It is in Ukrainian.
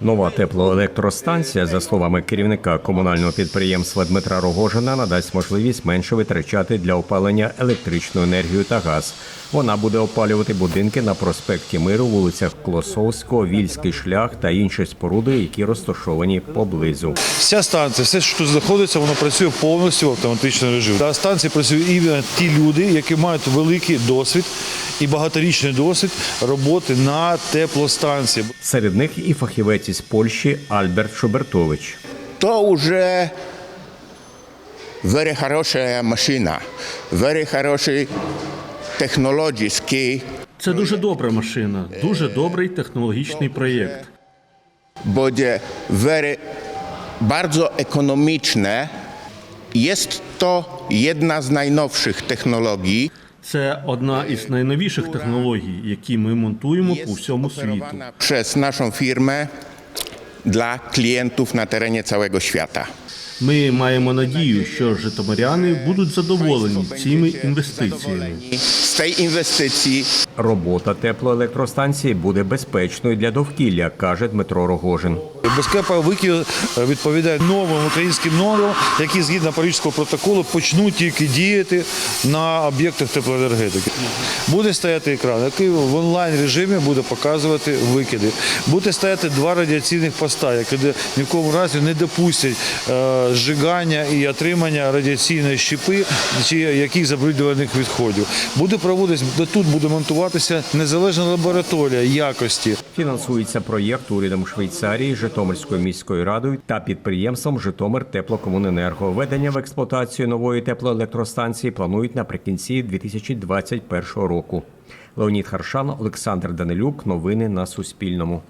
Нова теплоелектростанція, за словами керівника комунального підприємства Дмитра Рогожина, надасть можливість менше витрачати для опалення електричну енергію та газ. Вона буде опалювати будинки на проспекті Миру, вулицях Клосовського, Вільський шлях та інші споруди, які розташовані поблизу. Вся станція, все, що тут знаходиться, воно працює повністю в автоматичному режимі. На станції працюють іменно ті люди, які мають великий досвід і багаторічний досвід роботи на теплостанції. Серед них і фахівець із Польщі Альберт Шубертович. to уже very хорошая машина, very хороший технологічний, Це дуже добра машина, дуже добрий технологічний проєкт. буде very bardzo ekonomiczne. Jest to jedna z najnowszych technologii. Це одна із найновіших технологій, які ми монтуємо по всьому світу. przez naszą firmę dla klientów na terenie całego świata. Ми маємо надію, що житомиряни будуть задоволені цими інвестиціями. Z Робота теплоелектростанції буде безпечною для довкілля, каже Дмитро Рогожин. Безпека виків відповідає новим українським нормам, які згідно Паризького протоколу почнуть тільки діяти на об'єктах теплоенергетики. Буде стояти екран, який в онлайн режимі буде показувати викиди. Буде стояти два радіаційних поста, які ні в якому разі не допустять е, зжигання і отримання радіаційної щепи чи яких забруднюваних відходів. Буде проводитись тут буде монтуватися незалежна лабораторія якості. Фінансується проєкт урядом Швейцарії, Житомирською міською радою та підприємством Житомир Теплокомуненерго. Введення в експлуатацію нової теплоелектростанції планують наприкінці 2021 року. Леонід Харшан, Олександр Данилюк. Новини на Суспільному.